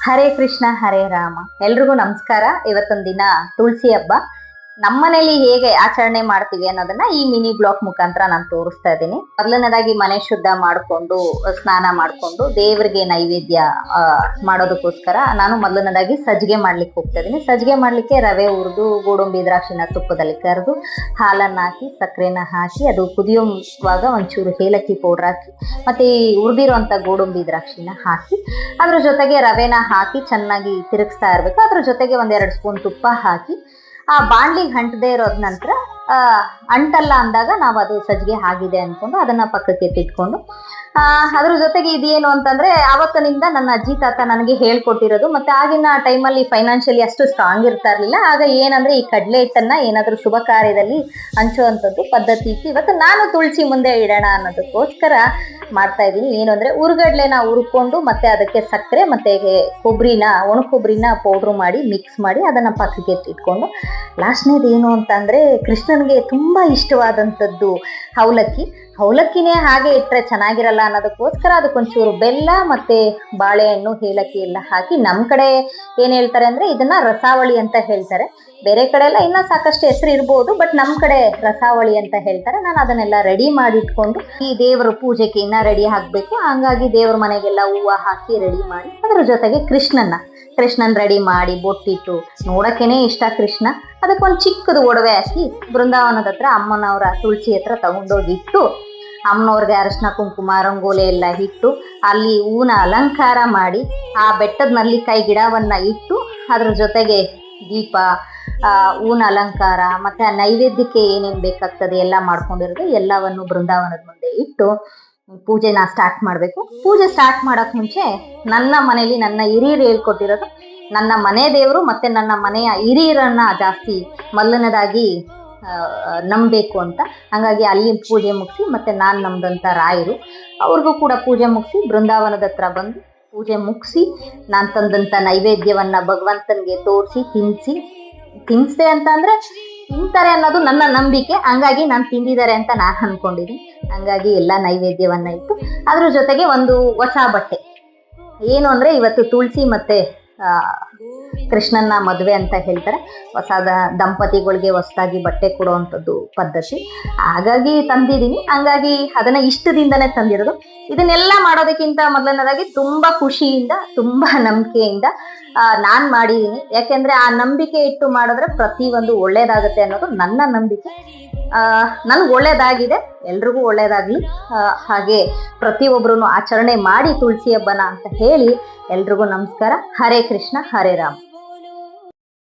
ಹರೇ ಕೃಷ್ಣ ಹರೇ ರಾಮ. ಎಲ್ರಿಗೂ ನಮಸ್ಕಾರ. ಇವತ್ತೊಂದು ದಿನ ತುಳಸಿ ಹಬ್ಬ. ನಮ್ಮನೇಲಿ ಹೇಗೆ ಆಚರಣೆ ಮಾಡ್ತೀವಿ ಅನ್ನೋದನ್ನ ಈ ಮಿನಿ ಬ್ಲಾಕ್ ಮುಖಾಂತರ ನಾನು ತೋರಿಸ್ತಾ ಇದ್ದೀನಿ. ಮೊದಲನೇದಾಗಿ ಮನೆ ಶುದ್ಧ ಮಾಡಿಕೊಂಡು, ಸ್ನಾನ ಮಾಡಿಕೊಂಡು, ದೇವರಿಗೆ ನೈವೇದ್ಯ ಮಾಡೋದಕ್ಕೋಸ್ಕರ ನಾನು ಮೊದಲನೇದಾಗಿ ಸಜ್ಜಿಗೆ ಮಾಡ್ಲಿಕ್ಕೆ ಹೋಗ್ತಾ ಇದ್ದೀನಿ. ಸಜ್ಜಿಗೆ ಮಾಡ್ಲಿಕ್ಕೆ ರವೆ ಉರಿದು ಗೋಡಂಬಿ, ದ್ರಾಕ್ಷಿನ ತುಪ್ಪದಲ್ಲಿ ಕರೆದು, ಹಾಲನ್ನ ಹಾಕಿ ಸಕ್ಕರೆನ ಹಾಕಿ, ಅದು ಕುದಿಯುವಾಗ ಒಂಚೂರು ಏಲಕ್ಕಿ ಪೌಡರ್ ಹಾಕಿ, ಮತ್ತೆ ಈ ಹುರಿದಿರುವಂತ ಗೋಡಂಬಿ, ದ್ರಾಕ್ಷಿನ ಹಾಕಿ, ಅದ್ರ ಜೊತೆಗೆ ರವೆನ ಹಾಕಿ ಚೆನ್ನಾಗಿ ತಿರುಗಿಸ್ತಾ ಇರ್ಬೇಕು. ಅದ್ರ ಜೊತೆಗೆ ಒಂದೆರಡು ಸ್ಪೂನ್ ತುಪ್ಪ ಹಾಕಿ ಆ ಬಾಣ್ಲಿಗೆ ಹಂಟದೆ ಇರೋದ್ ನಂತರ ಆ, ಅಂಟಲ್ಲ ಅಂದಾಗ ನಾವು ಅದು ಸಜ್ಜಿಗೆ ಆಗಿದೆ ಅನ್ಕೊಂಡು ಅದನ್ನ ಪಕ್ಕಕ್ಕೆ ಎತ್ತಿಟ್ಕೊಂಡು ಆ, ಅದ್ರ ಜೊತೆಗೆ ಇದೇನು ಅಂತಂದ್ರೆ ಆವತ್ತಿನಿಂದ ನನ್ನ ಅಜ್ಜಿ ತಾತ ನನಗೆ ಹೇಳ್ಕೊಟ್ಟಿರೋದು ಮತ್ತೆ ಆಗಿನ ಟೈಮಲ್ಲಿ ಫೈನಾನ್ಷಿಯಲಿ ಅಷ್ಟು ಸ್ಟ್ರಾಂಗ್ ಇರ್ತಾ ಇರ್ಲಿಲ್ಲ. ಆಗ ಏನಂದ್ರೆ ಈ ಕಡಲೆ ಹಿಟ್ಟನ್ನ ಏನಾದ್ರೂ ಶುಭ ಕಾರ್ಯದಲ್ಲಿ ಹಂಚುವಂಥದ್ದು ಪದ್ಧತಿ ಇತ್ತು. ಇವತ್ತು ನಾನು ತುಳಸಿ ಮುಂದೆ ಇಡೋಣ ಅನ್ನೋದಕ್ಕೋಸ್ಕರ ಮಾಡ್ತಾ ಇದ್ದೀನಿ. ಏನು ಅಂದ್ರೆ ಉರುಗಡ್ಲೆನ ಹುರ್ಕೊಂಡು ಮತ್ತೆ ಅದಕ್ಕೆ ಸಕ್ಕರೆ ಮತ್ತೆ ಕೊಬ್ಬರಿನ ಒಣ ಕೊಬ್ಬರಿನ ಪೌಡ್ರ್ ಮಾಡಿ ಮಿಕ್ಸ್ ಮಾಡಿ ಅದನ್ನ ಪಕ್ಕಕ್ಕೆ ಎತ್ತಿಟ್ಕೊಂಡು ಲಾಸ್ಟ್ನೇದು ಏನು ಅಂತಂದ್ರೆ ಕೃಷ್ಣನಿಗೆ ತುಂಬ ಇಷ್ಟವಾದಂಥದ್ದು ಅವಲಕ್ಕಿ ಅವಲಕ್ಕಿನೇ ಹಾಗೆ ಇಟ್ಟರೆ ಚೆನ್ನಾಗಿರಲ್ಲ ಅನ್ನೋದಕ್ಕೋಸ್ಕರ ಅದಕ್ಕೊಂಚೂರು ಬೆಲ್ಲ ಮತ್ತು ಬಾಳೆಹಣ್ಣು, ಏಲಕ್ಕಿ ಎಲ್ಲ ಹಾಕಿ ನಮ್ಮ ಕಡೆ ಏನು ಹೇಳ್ತಾರೆ ಅಂದರೆ ಇದನ್ನು ರಸಾವಳಿ ಅಂತ ಹೇಳ್ತಾರೆ. ಬೇರೆ ಕಡೆ ಎಲ್ಲ ಇನ್ನೂ ಸಾಕಷ್ಟು ಹೆಸರು ಇರ್ಬೋದು ಬಟ್ ನಮ್ಮ ಕಡೆ ರಸಾವಳಿ ಅಂತ ಹೇಳ್ತಾರೆ. ನಾನು ಅದನ್ನೆಲ್ಲ ರೆಡಿ ಮಾಡಿ ಇಟ್ಕೊಂಡು ಈ ದೇವರ ಪೂಜೆಗೆ ಇನ್ನ ರೆಡಿ ಹಾಕಬೇಕು ಹಂಗಾಗಿ ದೇವ್ರ ಮನೆಗೆಲ್ಲ ಹೂವು ಹಾಕಿ ರೆಡಿ ಮಾಡಿ ಅದ್ರ ಜೊತೆಗೆ ಕೃಷ್ಣನ ಕೃಷ್ಣನ್ ರೆಡಿ ಮಾಡಿ ಬೊಟ್ಟಿಟ್ಟು ನೋಡಕ್ಕೇನೆ ಇಷ್ಟ ಕೃಷ್ಣ. ಅದಕ್ಕೊಂದು ಚಿಕ್ಕದು ಒಡವೆ ಹಾಕಿ ಬೃಂದಾವನದ ಹತ್ರ ಅಮ್ಮನವರ ತುಳಸಿ ಹತ್ರ ತಗೊಂಡೋಗಿಟ್ಟು ಅಮ್ಮನವ್ರಿಗೆ ಅರಶಿನ, ಕುಂಕುಮ, ರಂಗೋಲಿ ಎಲ್ಲ ಇಟ್ಟು ಅಲ್ಲಿ ಹೂನ ಅಲಂಕಾರ ಮಾಡಿ ಆ ಬೆಟ್ಟದ ನಲ್ಲಿಕಾಯಿ ಗಿಡವನ್ನ ಇಟ್ಟು ಅದ್ರ ಜೊತೆಗೆ ದೀಪ ಹೂನ ಅಲಂಕಾರ, ಮತ್ತೆ ಆ ನೈವೇದ್ಯಕ್ಕೆ ಏನೇನ್ ಬೇಕಾಗ್ತದೆ ಎಲ್ಲ ಮಾಡ್ಕೊಂಡಿರೋದು ಎಲ್ಲವನ್ನು ಬೃಂದಾವನದ ಮುಂದೆ ಇಟ್ಟು ಪೂಜೆನ ಸ್ಟಾರ್ಟ್ ಮಾಡಬೇಕು. ಪೂಜೆ ಸ್ಟಾರ್ಟ್ ಮಾಡಕ್ ಮುಂಚೆ ನನ್ನ ಮನೆಯಲ್ಲಿ ನನ್ನ ಹಿರಿಯರು ಹೇಳ್ಕೊಟ್ಟಿರೋದು, ನನ್ನ ಮನೆ ದೇವರು ಮತ್ತೆ ನನ್ನ ಮನೆಯ ಹಿರಿಯರನ್ನ ಜಾಸ್ತಿ ಮಲ್ಲನದಾಗಿ ನಂಬಬೇಕು ಅಂತ. ಹಂಗಾಗಿ ಅಲ್ಲಿ ಪೂಜೆ ಮುಗಿಸಿ ಮತ್ತೆ ನಾನು ನಮ್ದಂತ ರಾಯರು, ಅವ್ರಿಗೂ ಕೂಡ ಪೂಜೆ ಮುಗಿಸಿ ಬೃಂದಾವನದ ಹತ್ರ ಬಂದು ಪೂಜೆ ಮುಗಿಸಿ ನಾನು ತಂದಂತ ನೈವೇದ್ಯವನ್ನ ಭಗವಂತನಿಗೆ ತೋರಿಸಿ, ತಿನ್ಸಿ ತಿನ್ಸ್ದೆ ಅಂತ ಅಂದ್ರೆ ತಿಂತಾರೆ ಅನ್ನೋದು ನನ್ನ ನಂಬಿಕೆ. ಹಂಗಾಗಿ ನಾನು ತಿಂದಿದ್ದಾರೆ ಅಂತ ನಾನು ಅನ್ಕೊಂಡಿದ್ದೀನಿ. ಹಂಗಾಗಿ ಎಲ್ಲ ನೈವೇದ್ಯವನ್ನ ಇಟ್ಟು ಅದ್ರ ಜೊತೆಗೆ ಒಂದು ಹೊಸ ಬಟ್ಟೆ. ಏನು ಅಂದ್ರೆ ಇವತ್ತು ತುಳಸಿ ಮತ್ತೆ ಆ, ಕೃಷ್ಣನ್ನ ಮದುವೆ ಅಂತ ಹೇಳ್ತಾರೆ. ಹೊಸದ ದಂಪತಿಗಳಿಗೆ ಹೊಸದಾಗಿ ಬಟ್ಟೆ ಕೊಡುವಂಥದ್ದು ಪದ್ಧತಿ. ಹಾಗಾಗಿ ತಂದಿದ್ದೀನಿ. ಹಂಗಾಗಿ ಅದನ್ನ ಇಷ್ಟದಿಂದನೇ ತಂದಿರೋದು. ಇದನ್ನೆಲ್ಲ ಮಾಡೋದಕ್ಕಿಂತ ಮೊದಲನೇದಾಗಿ ತುಂಬಾ ಖುಷಿಯಿಂದ ತುಂಬ ನಂಬಿಕೆಯಿಂದ ನಾನು ಮಾಡಿದ್ದೀನಿ. ಯಾಕೆಂದ್ರೆ ಆ ನಂಬಿಕೆ ಇಟ್ಟು ಮಾಡಿದ್ರೆ ಪ್ರತಿಯೊಂದು ಒಳ್ಳೇದಾಗುತ್ತೆ ಅನ್ನೋದು ನನ್ನ ನಂಬಿಕೆ. ನನ್ಗೆ ಒಳ್ಳೇದಾಗಿದೆ. ಎಲ್ರಿಗೂ ಒಳ್ಳೇದಾಗ್ಲಿ. ಹಾಗೆ ಪ್ರತಿಯೊಬ್ಬರೂ ಆಚರಣೆ ಮಾಡಿ ತುಳಸಿ ಹಬ್ಬನ ಅಂತ ಹೇಳಿ ಎಲ್ರಿಗೂ ನಮಸ್ಕಾರ. ಹರೇ ಕೃಷ್ಣ ಹರೇ ರಾಮ್.